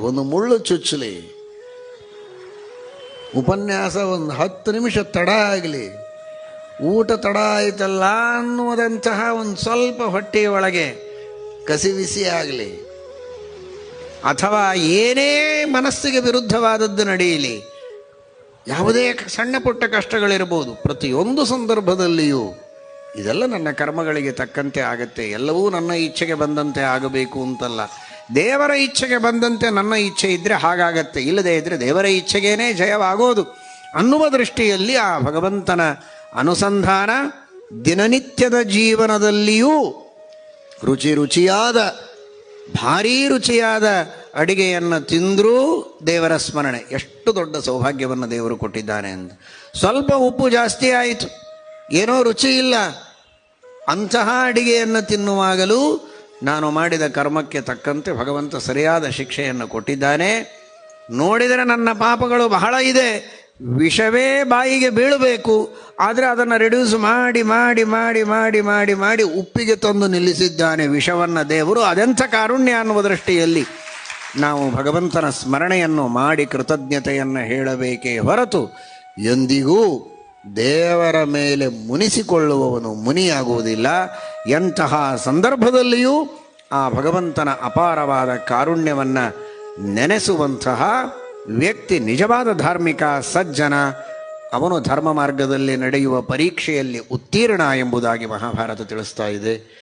ಒಂದು ಮುಳ್ಳು ಚುಚ್ಚಲಿ. ಉಪನ್ಯಾಸ ಒಂದು ಹತ್ತು ನಿಮಿಷ ತಡ ಆಗಲಿ. ಊಟ ತಡ ಆಯ್ತಲ್ಲ ಅನ್ನುವುದಂತಹ ಒಂದು ಸ್ವಲ್ಪ ಹೊಟ್ಟೆಯೊಳಗೆ ಕಸಿವಿಸಿ ಆಗಲಿ. ಅಥವಾ ಏನೇ ಮನಸ್ಸಿಗೆ ವಿರುದ್ಧವಾದದ್ದು ನಡೆಯಲಿ. ಯಾವುದೇ ಸಣ್ಣ ಪುಟ್ಟ ಕಷ್ಟಗಳಿರ್ಬೋದು. ಪ್ರತಿಯೊಂದು ಸಂದರ್ಭದಲ್ಲಿಯೂ ಇದೆಲ್ಲ ನನ್ನ ಕರ್ಮಗಳಿಗೆ ತಕ್ಕಂತೆ ಆಗತ್ತೆ. ಎಲ್ಲವೂ ನನ್ನ ಇಚ್ಛೆಗೆ ಬಂದಂತೆ ಆಗಬೇಕು ಅಂತಲ್ಲ. ದೇವರ ಇಚ್ಛೆಗೆ ಬಂದಂತೆ ನನ್ನ ಇಚ್ಛೆ ಇದ್ರೆ ಹಾಗಾಗತ್ತೆ. ಇಲ್ಲದೆ ಇದ್ರೆ ದೇವರ ಇಚ್ಛೆಗೇನೆ ಜಯವಾಗೋದು. ಅನ್ನುವ ದೃಷ್ಟಿಯಲ್ಲಿ ಆ ಭಗವಂತನ ಅನುಸಂಧಾನ ದಿನನಿತ್ಯದ ಜೀವನದಲ್ಲಿಯೂ ರುಚಿ ರುಚಿಯಾದ, ಭಾರೀ ರುಚಿಯಾದ ಅಡಿಗೆಯನ್ನು ತಿಂದರೂ ದೇವರ ಸ್ಮರಣೆ. ಎಷ್ಟು ದೊಡ್ಡ ಸೌಭಾಗ್ಯವನ್ನು ದೇವರು ಕೊಟ್ಟಿದ್ದಾನೆ ಅಂತ. ಸ್ವಲ್ಪ ಉಪ್ಪು ಜಾಸ್ತಿ ಆಯಿತು. ಏನೋ ರುಚಿ ಇಲ್ಲ. ಅಂತಹ ಅಡಿಗೆಯನ್ನು ತಿನ್ನುವಾಗಲೂ ನಾನು ಮಾಡಿದ ಕರ್ಮಕ್ಕೆ ತಕ್ಕಂತೆ ಭಗವಂತ ಸರಿಯಾದ ಶಿಕ್ಷೆಯನ್ನು ಕೊಟ್ಟಿದ್ದಾನೆ. ನೋಡಿದರೆ ನನ್ನ ಪಾಪಗಳು ಬಹಳ ಇದೆ. ವಿಷವೇ ಬಾಯಿಗೆ ಬೀಳಬೇಕು. ಆದರೆ ಅದನ್ನು ರೆಡ್ಯೂಸ್ ಮಾಡಿ ಮಾಡಿ ಮಾಡಿ ಮಾಡಿ ಮಾಡಿ ಮಾಡಿ ಉಪ್ಪಿಗೆ ತಂದು ನಿಲ್ಲಿಸಿದ್ದಾನೆ ವಿಷವನ್ನು ದೇವರು. ಅದೆಂಥ ಕಾರುಣ್ಯ ಅನ್ನುವ ದೃಷ್ಟಿಯಲ್ಲಿ ನಾವು ಭಗವಂತನ ಸ್ಮರಣೆಯನ್ನು ಮಾಡಿ ಕೃತಜ್ಞತೆಯನ್ನು ಹೇಳಬೇಕೇ ಹೊರತು ಎಂದಿಗೂ ದೇವರ ಮೇಲೆ ಮುನಿಸಿಕೊಳ್ಳುವವನು ಮುನಿಯಾಗುವುದಿಲ್ಲ. ಎಂತಹ ಸಂದರ್ಭದಲ್ಲಿಯೂ ಆ ಭಗವಂತನ ಅಪಾರವಾದ ಕಾರುಣ್ಯವನ್ನು ನೆನೆಸುವಂತಹ ವ್ಯಕ್ತಿ, ನಿಜವಾದ ಧಾರ್ಮಿಕ ಸಜ್ಜನ, ಅವನು ಧರ್ಮ ಮಾರ್ಗದಲ್ಲಿ ನಡೆಯುವ ಪರೀಕ್ಷೆಯಲ್ಲಿ ಉತ್ತೀರ್ಣ ಎಂಬುದಾಗಿ ಮಹಾಭಾರತ ತಿಳಿಸ್ತಾ ಇದೆ.